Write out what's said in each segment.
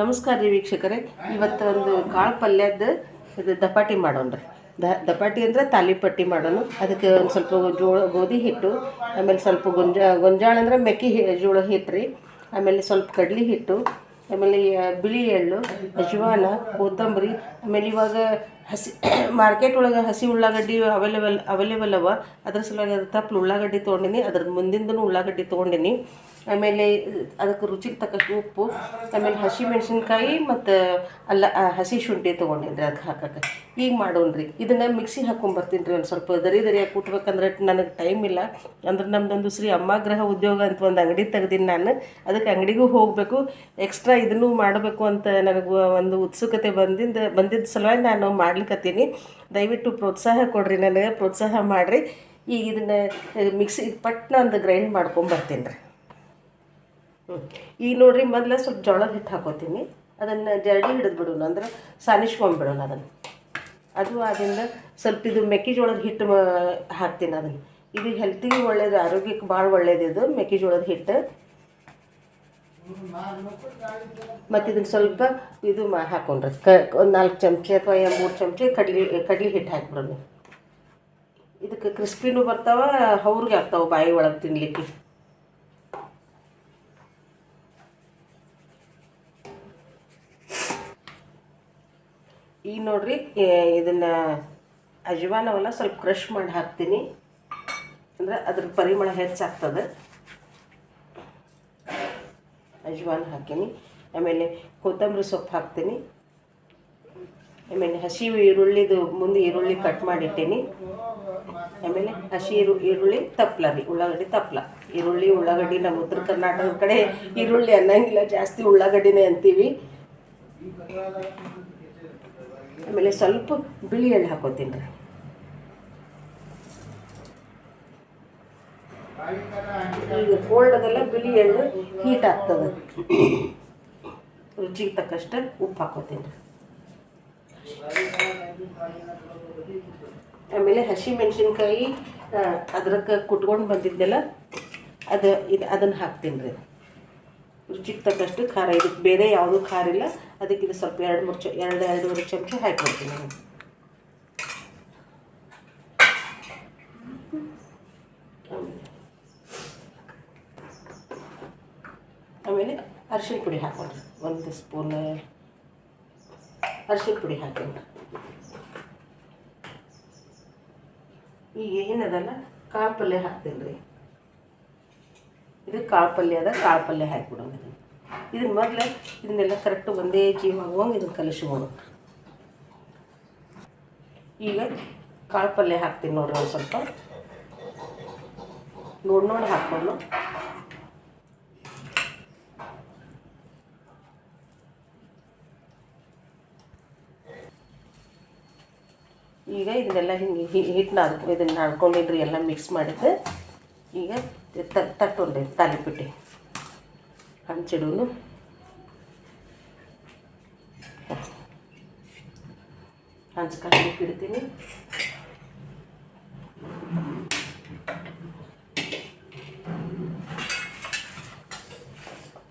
ನಮಸ್ಕಾರ ರೀ ವೀಕ್ಷಕರೇ. ಇವತ್ತು ಒಂದು ಕಾಳು ಪಲ್ಯದ ಇದು ದಪಾಟಿ ರೀ. ದ, ದಪಾಟಿ ಅಂದರೆ ತಾಲಿಪಟ್ಟಿ ಮಾಡೋಣ. ಅದಕ್ಕೆ ಒಂದು ಸ್ವಲ್ಪ ಜೋಳ, ಗೋಧಿ ಹಿಟ್ಟು, ಆಮೇಲೆ ಸ್ವಲ್ಪ ಗೊಂಜಾ, ಗೊಂಜಾಳ ಅಂದರೆ ಮೆಕ್ಕಿ ಜೋಳ ಹಿಟ್ಟು ರೀ. ಆಮೇಲೆ ಸ್ವಲ್ಪ ಕಡ್ಲೆ ಹಿಟ್ಟು, ಆಮೇಲೆ ಬಿಳಿ ಎಳ್ಳು, ಅಜ್ವಾನ, ಕೊತ್ತಂಬರಿ, ಆಮೇಲೆ ಇವಾಗ ಹಸಿ ಮಾರ್ಕೆಟ್ ಒಳಗೆ ಹಸಿ ಉಳ್ಳಾಗಡ್ಡಿ ಅವೈಲೇಬಲ್ ಅವೈಲೇಬಲ್ ಅವ. ಅದ್ರ ಸಲುವಾಗಿ ಅದು ತಪ್ಪಲು ಉಳ್ಳಾಗಡ್ಡಿ ತೊಗೊಂಡಿನಿ. ಅದ್ರ ಮುಂದಿಂದನೂ ಉಳ್ಳಾಗಡ್ಡಿ ತೊಗೊಂಡಿನಿ. ಆಮೇಲೆ ಅದಕ್ಕೆ ರುಚಿಗೆ ತಕ್ಕಷ್ಟು ಉಪ್ಪು, ಆಮೇಲೆ ಹಸಿ ಮೆಣಸಿನ್ಕಾಯಿ ಮತ್ತು ಅಲ್ಲ ಹಸಿ ಶುಂಠಿ ತೊಗೊಂಡಿನಿ ಅದಕ್ಕೆ ಹಾಕಕ್ಕೆ. ಈಗ ಮಾಡೋಣ್ರಿ. ಇದನ್ನು ಮಿಕ್ಸಿ ಹಾಕ್ಕೊಂಬರ್ತೀನಿ ರೀ ಒಂದು ಸ್ವಲ್ಪ ದರಿ ದರಿಯಾಗಿ ಕುಟ್ಬೇಕಂದ್ರೆ ನನಗೆ ಟೈಮ್ ಇಲ್ಲ. ಅಂದ್ರೆ ನಮ್ಮದೊಂದು ಶ್ರೀ ಅಮ್ಮಗ್ರಹ ಉದ್ಯೋಗ ಅಂತ ಒಂದು ಅಂಗಡಿ ತೆಗ್ದೀನಿ ನಾನು. ಅದಕ್ಕೆ ಅಂಗಡಿಗೂ ಹೋಗಬೇಕು. ಎಕ್ಸ್ಟ್ರಾ ಇದನ್ನು ಮಾಡಬೇಕು ಅಂತ ನನಗೆ ಒಂದು ಉತ್ಸುಕತೆ ಬಂದಿಂದ, ಬಂದಿದ್ದ ಸಲುವಾಗಿ ನಾನು ಮಾಡ್ಲಿಕ್ಕತ್ತೀನಿ ದಯವಿಟ್ಟು ಪ್ರೋತ್ಸಾಹ ಕೊಡ್ರಿ ನನಗೆ. ಪ್ರೋತ್ಸಾಹ ಮಾಡಿರಿ. ಈಗ ಇದನ್ನು, ಮಿಕ್ಸಿ, ಪಟ್ನ ಒಂದು ಗ್ರೈಂಡ್ ಮಾಡ್ಕೊಂಬರ್ತೀನಿ ರೀ. ಈಗ ನೋಡ್ರಿ ಮೊದಲ ಸ್ವಲ್ಪ ಜೋಳದ ಹಿಟ್ಟು ಹಾಕೋತೀನಿ. ಅದನ್ನು ಜರಡಿ ಹಿಡಿದು ಬಿಡೋಣ, ಅಂದ್ರೆ ಸಾನಿಸ್ಕೊಂಡ್ಬಿಡೋಣ ಅದನ್ನು. ಅದು ಆದ್ರಿಂದ ಸ್ವಲ್ಪ ಇದು ಮೆಕ್ಕೆಜೋಳದ ಹಿಟ್ಟು ಹಾಕ್ತೀನಿ ಅದನ್ನು. ಇದು ಹೆಲ್ತಿಗೆ ಒಳ್ಳೇದು, ಆರೋಗ್ಯಕ್ಕೆ ಭಾಳ ಒಳ್ಳೇದು ಇದು ಮೆಕ್ಕೆಜೋಳದ ಹಿಟ್ಟು. ಮತ್ತು ಇದನ್ನು ಸ್ವಲ್ಪ ಇದು ಮಾ ಹಾಕೊಂಡ್ರೆ ಕ, ಒಂದು ನಾಲ್ಕು ಚಮಚ ಅಥವಾ ಮೂರು ಚಮಚ ಕಡ್ಲಿ ಕಡ್ಲಿ ಹಿಟ್ಟು ಹಾಕ್ಬಿಡೋಣ ಇದಕ್ಕೆ ಕ್ರಿಸ್ಪಿನೂ ಬರ್ತಾವ, ಅವ್ರಿಗೆ ಆಗ್ತಾವೆ ಬಾಯಿ ಒಳಗೆ ತಿನ್ಲಿಕ್ಕೆ. ಈಗ ನೋಡ್ರಿ ಇದನ್ನು ಅಜ್ವಾನವನ್ನ ಸ್ವಲ್ಪ ಕ್ರಷ್ ಮಾಡಿ ಹಾಕ್ತೀನಿ. ಅಂದ್ರೆ ಅದ್ರ ಪರಿಮಳ ಹೆಚ್ಚಾಗ್ತದೆ. ಅಜವಾನ ಹಾಕೀನಿ. ಆಮೇಲೆ ಕೊತ್ತಂಬರಿ ಸೊಪ್ಪು ಹಾಕ್ತೀನಿ. ಆಮೇಲೆ ಹಸಿ ಈರುಳ್ಳಿದು ಮುಂದೆ ಈರುಳ್ಳಿ ಕಟ್ ಮಾಡಿಟ್ಟೀನಿ. ಆಮೇಲೆ ಹಸಿ ಈರು ಈರುಳ್ಳಿ ತಪ್ಪಲ ರೀ, ಉಳ್ಳಾಗಡ್ಡಿ ತಪ್ಪಲ ಈರುಳ್ಳಿ, ಉಳ್ಳಾಗಡ್ಡಿ ನಮ್ಮ ಉತ್ತರ ಕರ್ನಾಟಕದ ಕಡೆ ಈರುಳ್ಳಿ ಅನ್ನಂಗಿಲ್ಲ, ಜಾಸ್ತಿ ಉಳ್ಳಾಗಡ್ಡಿನೇ ಅಂತೀವಿ. ಆಮೇಲೆ ಸ್ವಲ್ಪ ಬಿಳಿ ಎಣ್ಣೆ ಹಾಕೋತೀನಿ. ರೀ ಈಗ ಕೋಲ್ಡ್ ಅದೆಲ್ಲ ಬಿಳಿ ಎಣ್ಣೆ ಹೀಟ್ ಆಗ್ತದೆ. ರುಚಿಗೆ ತಕ್ಕಷ್ಟು ಉಪ್ಪು ಹಾಕೋತೀನಿ. ರೀ ಆಮೇಲೆ ಹಸಿ ಮೆಣಸಿನ್ಕಾಯಿ ಅದ್ರಕ್ಕೆ ಕುಟ್ಕೊಂಡು ಬಂದಿದ್ದೆಲ್ಲ ಅದು ಇದು, ಅದನ್ನು ಹಾಕ್ತೀನಿ ರೀ. ರುಚಿಗೆ ತಕ್ಕಷ್ಟು ಖಾರ. ಇದಕ್ಕೆ ಬೇರೆ ಯಾವುದೂ ಖಾರ ಇಲ್ಲ. ಅದಕ್ಕೆ ಇದು ಸ್ವಲ್ಪ ಎರಡು ಮೂರು ಚ, ಎರಡು, ಎರಡೂವರೆ ಚಮಚ ಹಾಕಿಬಿಡ್ತೀನಿ. ನಾನು ಆಮೇಲೆ ಅರಿಶಿನ ಪುಡಿ ಹಾಕೊಂಡ್ರಿ ಒಂದು ಸ್ಪೂನ್ ಅರಿಶಿನ ಪುಡಿ ಹಾಕೋಣ ಈಗ ಏನದಲ್ಲ? ಕಾಳು ಪಲ್ಯ ಹಾಕ್ತೀನಿ ರೀ ಇದು ಕಾಳು ಪಲ್ಯ ಅದ ಕಾಳು ಪಲ್ಯ ಹಾಕ್ಬಿಡೋಣ ಇದನ್ನು. ಇದನ್ನ ಮೊದಲು ಇದನ್ನೆಲ್ಲ ಕರೆಕ್ಟ್ ಒಂದೇ ಜೀವ ಆಗುವಂಗೆ ಇದನ್ನು ಕಲಿಸ್ಬೋದು ಈಗ ಕಾಳು ಪಲ್ಯ ಹಾಕ್ತೀನಿ ನೋಡ್ರಿ ಒಂದು ಸ್ವಲ್ಪ. ನೋಡಿ ನೋಡಿ ಹಾಕ್ಕೊಂಡು. ಈಗ ಇದನ್ನೆಲ್ಲ ಹಿಂಗೆ ಹಿಟ್ಟನ್ನ ಅದಕ್ಕೆ ಇದನ್ನು ನಾದ್ಕೊಂಡಿದ್ರಿ ಎಲ್ಲ ಮಿಕ್ಸ್ ಮಾಡಿದ್ದು. ಈಗ ತಟ್ಟೊಂಡೆ, ತಾಲಿಪಿಟ್ಟಿ. ಹಂಚಿಡೋನು. ಹಂಚ ಇಡ್ತೀನಿ.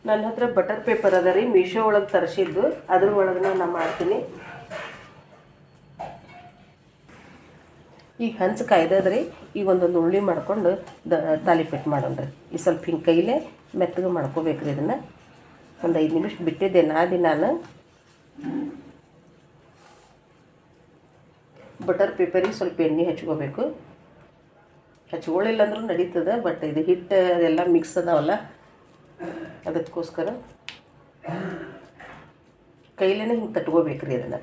ನನ್ನ ಹತ್ರ ಬಟರ್ ಪೇಪರ್ ಅದ ರೀ, ಮೀಶೋ ಒಳಗೆ ತರಿಸಿದ್ದು. ಅದ್ರ ಒಳಗೆ ನಾನು ಮಾಡ್ತೀನಿ. ಈಗ ಹಂಚು ಕಾಯ್ದದ್ರಿ, ಈಗ ಒಂದೊಂದು ಉಳ್ಳಿ ಮಾಡ್ಕೊಂಡು ದ ತಾಲಿಪೆಟ್ಟು ಮಾಡೋಣ್ರಿ ಈ ಸ್ವಲ್ಪ ಹಿಂಗೆ ಕೈಲೇ ಮೆತ್ತಗೆ ಮಾಡ್ಕೋಬೇಕ್ರಿ ಇದನ್ನು. ಒಂದು ಐದು ನಿಮಿಷ ಬಿಟ್ಟಿದ್ದೆ ನಾದಿ ನಾನು. ಬಟರ್ ಪೇಪರಿಗೆ ಸ್ವಲ್ಪ ಎಣ್ಣೆ ಹಚ್ಕೋಬೇಕು. ಹಚ್ಕೊಳ್ಳಿಲ್ಲ ಅಂದ್ರೂ ನಡೀತದೆ, ಬಟ್ ಇದು ಹಿಟ್ಟು ಅದೆಲ್ಲ ಮಿಕ್ಸ್ ಅದಾವಲ್ಲ, ಅದಕ್ಕೋಸ್ಕರ ಕೈಲೇ ಹಿಂಗೆ ತಟ್ಕೋಬೇಕ್ರಿ ಅದನ್ನು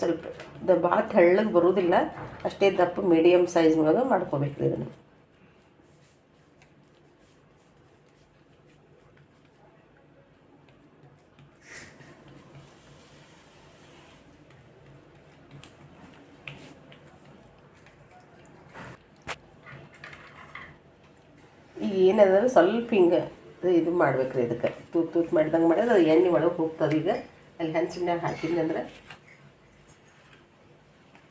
ಸ್ವಲ್ಪ ಭಾಳ ತೆಳ್ಳಗೆ ಬರೋದಿಲ್ಲ, ಅಷ್ಟೇ ದಪ್ಪ ಮೀಡಿಯಮ್ ಸೈಜ್ ಒಳಗೆ ಮಾಡ್ಕೋಬೇಕ್ರಿ ಇದನ್ನು. ಏನದ ಸ್ವಲ್ಪ ಹಿಂಗೆ ಇದು ಮಾಡ್ಬೇಕ್ರಿ ಇದಕ್ಕೆ. ತೂತ್ ತೂತ್ ಮಾಡಿದಂಗೆ ಮಾಡಿದ್ರೆ ಅದು ಎಣ್ಣೆ ಒಳಗೆ ಹೋಗ್ತದೆ ಈಗ. ಅಲ್ಲಿ ಹಂಚಿನ ಹಾಕಿದ್ನಂದ್ರೆ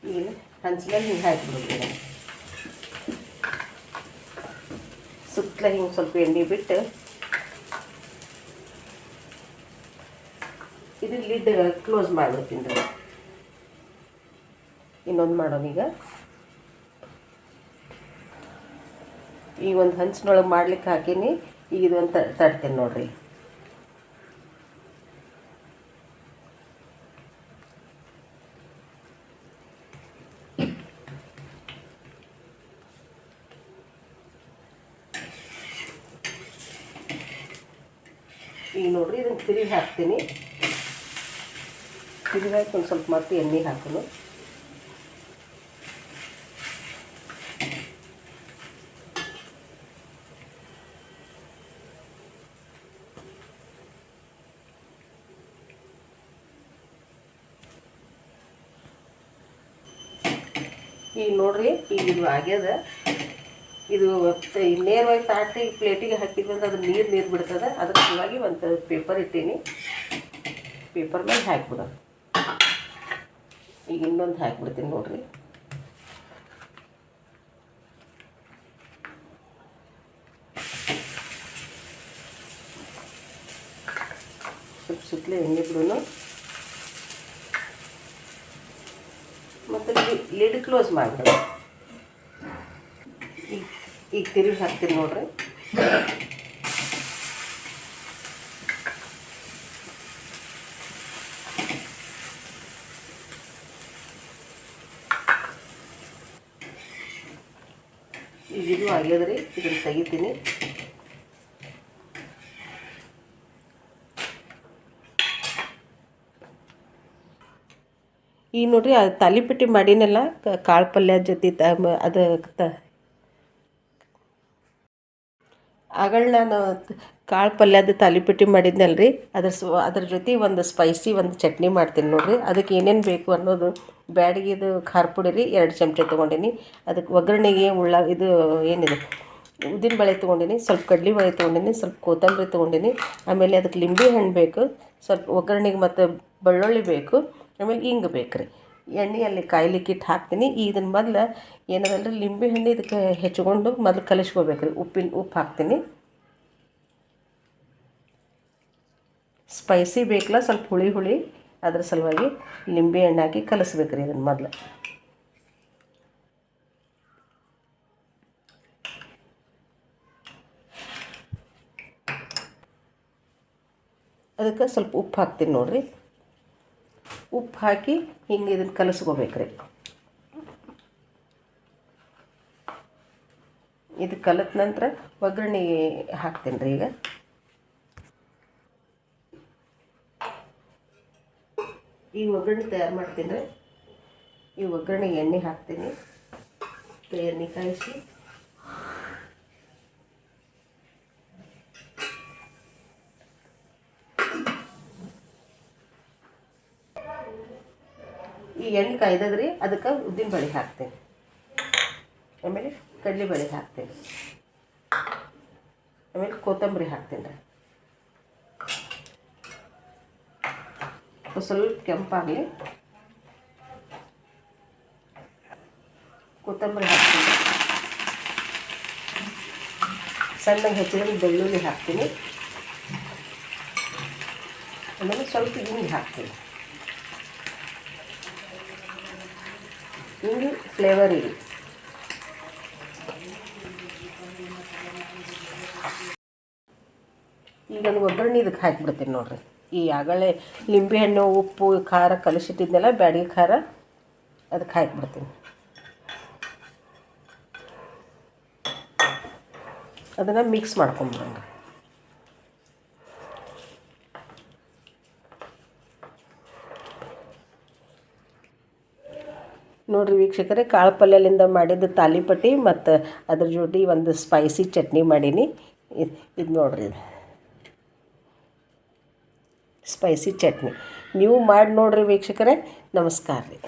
ಈಗ ಹಂಚಿನಲ್ಲಿ ಹಿಂಗೆ ಹಾಕಿಬಿಡೋದು ಇದನ್ನು ಸುತ್ತಲ ಹಿಂಗೆ ಸ್ವಲ್ಪ ಎಣ್ಣೆ ಬಿಟ್ಟು ಇದು ಲಿಡ್ ಕ್ಲೋಸ್ ಮಾಡ್ಬಿಡ್ತೀನಿ ರೀ ಇನ್ನೊಂದು ಮಾಡೋಣ ಈಗ. ಈ ಒಂದು ಹಂಚಿನೊಳಗೆ ಮಾಡ್ಲಿಕ್ಕೆ ಹಾಕೀನಿ. ಈಗ ಇದೊಂದು ತಡ್ತೇನೆ ನೋಡ್ರಿ. ಈಗ ನೋಡ್ರಿ, ಇದನ್ನು ತಿರುಗಿ ಹಾಕ್ತೀನಿ. ತಿರುಗಿ ಹಾಕಿ ಒಂದು ಸ್ವಲ್ಪ ಮತ್ತೆ ಎಣ್ಣೆ ಹಾಕಲು ಈಗ ನೋಡ್ರಿ, ಈಗ ಇದು ಆಗ್ಯದ. ಇದು ನೇರವಾಗಿ ತಾಟಿ ಪ್ಲೇಟಿಗೆ ಹಾಕಿದ್ವಿ ಅದು ನೀರು ನೀರು ಬಿಡ್ತದೆ. ಅದಕ್ಕೆ ಸಲುವಾಗಿ ಒಂದು ಪೇಪರ್ ಇಟ್ಟೀನಿ. ಪೇಪರ್ ಮೇಲೆ ಹಾಕ್ಬಿಡೋದು ಈಗ ಇನ್ನೊಂದು ಹಾಕಿಬಿಡ್ತೀನಿ ನೋಡ್ರಿ. ಸ್ವಲ್ಪ ಸುತ್ತಲೇ ಎಣ್ಣೆ ಬಿಡೋಣ ಮತ್ತು ಲಿಡ್ ಕ್ಲೋಸ್ ಮಾಡಿಬಿಡೋದು ಈಗ ತಿರುಗಿ ಹಾಕ್ತೀನಿ ನೋಡ್ರಿ. ಇದು ಆಗ್ಯದ್ರಿ ಇದನ್ನು ತೆಗಿತೀನಿ. ಈಗ ನೋಡ್ರಿ ಅದು ತಾಲಿಪಟ್ಟಿ ಮಾಡಿನಲ್ಲ ಕಾಳು ಪಲ್ಯ ಜೊತೆ ತ ಅದು ತ ಆಗಳ ನಾನು ಕಾಳು ಪಲ್ಯದ ತಾಲಿಪಟ್ಟಿ ಮಾಡಿದ್ನಲ್ಲ ರೀ ಅದ್ರ ಅದ್ರ ಜೊತೆ ಒಂದು ಸ್ಪೈಸಿ ಒಂದು ಚಟ್ನಿ ಮಾಡ್ತೀನಿ ನೋಡಿರಿ. ಅದಕ್ಕೆ ಏನೇನು ಬೇಕು ಅನ್ನೋದು ಬ್ಯಾಡಗಿದು ಖಾರ ಪುಡಿ ರೀ, ಎರಡು ಚಮಚ ತೊಗೊಂಡೀನಿ. ಅದಕ್ಕೆ ಒಗ್ಗರಣೆಗೆ ಉಳ್ಳ, ಇದು ಏನಿದೆ, ಉದ್ದಿನ ಬೇಳೆ ತೊಗೊಂಡೀನಿ, ಸ್ವಲ್ಪ ಕಡ್ಲಿ ಬೇಳೆ ತೊಗೊಂಡೀನಿ, ಸ್ವಲ್ಪ ಕೊತ್ತಂಬರಿ ತೊಗೊಂಡೀನಿ. ಆಮೇಲೆ ಅದಕ್ಕೆ ಲಿಂಬೆ ಹಣ್ಣು ಬೇಕು, ಸ್ವಲ್ಪ ಒಗ್ಗರಣೆಗೆ ಮತ್ತು ಬೆಳ್ಳುಳ್ಳಿ ಬೇಕು, ಆಮೇಲೆ ಹಿಂಗೆ ಬೇಕು ರೀ ಎಣ್ಣೆಯಲ್ಲಿ ಕಾಯ್ಲಿಕ್ಕೆ ಇಟ್ಟು ಹಾಕ್ತೀನಿ. ಇದನ್ನು ಮೊದಲು ಏನದಲ್ಲ ರೀ ಲಿಂಬೆ ಹಣ್ಣು ಇದಕ್ಕೆ ಹೆಚ್ಕೊಂಡು ಮೊದಲು ಕಲಿಸ್ಕೋಬೇಕು ರೀ. ಉಪ್ಪಿನ ಉಪ್ಪು ಹಾಕ್ತೀನಿ. ಸ್ಪೈಸಿ ಬೇಕಲ್ಲ, ಸ್ವಲ್ಪ ಹುಳಿ ಹುಳಿ ಅದ್ರ ಸಲುವಾಗಿ ಲಿಂಬೆ ಹಣ್ಣು ಹಾಕಿ ಕಲಿಸ್ಬೇಕು ರೀ ಇದನ್ನು ಮೊದಲು. ಅದಕ್ಕೆ ಸ್ವಲ್ಪ ಉಪ್ಪು ಹಾಕ್ತೀನಿ ನೋಡಿರಿ. ಉಪ್ಪು ಹಾಕಿ ಹಿಂಗೆ ಇದನ್ನು ಕಲಸ್ಕೋಬೇಕ್ರಿ. ಇದು ಕಲತ ನಂತರ ಒಗ್ಗರಣೆ ಹಾಕ್ತೀನಿ ರೀ ಈಗ. ಈ ಒಗ್ಗರಣೆ ತಯಾರು ಮಾಡ್ತೀನಿ ರೀ. ಈ ಒಗ್ಗರಣೆಗೆ ಎಣ್ಣೆ ಹಾಕ್ತೀನಿ. ಎಣ್ಣೆ ಕಾಯಿಸಿ. ಎಣ್ಣೆ ಕಾಯ್ದದ್ರಿ, ಅದಕ್ಕೆ ಉದ್ದಿನ ಬೇಳೆ ಹಾಕ್ತೀನಿ. ಆಮೇಲೆ ಕಡಲೆ ಬೇಳೆ ಹಾಕ್ತೀನಿ. ಆಮೇಲೆ ಕೊತ್ತಂಬರಿ ಹಾಕ್ತೀನಿ ರೀ. ಸ್ವಲ್ಪ ಕೆಂಪಾಗಲಿ. ಕೊತ್ತಂಬರಿ ಹಾಕ್ತೀನಿ. ಸಣ್ಣಗೆ ಹೆಚ್ಚಿದ ಬೆಳ್ಳುಳ್ಳಿ ಹಾಕ್ತೀನಿ. ಆಮೇಲೆ ಸ್ವಲ್ಪ ಹಿಂಗೆ ಹಾಕ್ತೀನಿ. ಹಿಂಗೆ ಫ್ಲೇವರ್ ಇರಿ ಈಗ ಅದು ಒಗ್ಗರಣೆ ಇದಕ್ಕೆ ಹಾಕಿಬಿಡ್ತೀನಿ ನೋಡ್ರಿ. ಈ ಆಗಲೇ ಲಿಂಬೆಹಣ್ಣು ಉಪ್ಪು, ಖಾರ ಕಲಿಸಿಟ್ಟಿದ್ನೆಲ್ಲ, ಬ್ಯಾಡಿಗೆ ಖಾರ, ಅದಕ್ಕೆ ಹಾಕಿಬಿಡ್ತೀನಿ. ಅದನ್ನು ಮಿಕ್ಸ್ ಮಾಡ್ಕೊಂಬಿಡಂಗೆ ನೋಡಿರಿ ವೀಕ್ಷಕರೇ ಕಾಳು ಪಲ್ಯಲಿಂದ ಮಾಡಿದ ತಾಲಿಪಟ್ಟಿ ಮತ್ತು ಅದ್ರ ಜೊತೆ ಒಂದು ಸ್ಪೈಸಿ ಚಟ್ನಿ ಮಾಡೀನಿ. ಇದು ಇದು ನೋಡಿರಿ. ಸ್ಪೈಸಿ ಚಟ್ನಿ. ನೀವು ಮಾಡಿ ನೋಡಿರಿ ವೀಕ್ಷಕರೇ. ನಮಸ್ಕಾರ ರೀ.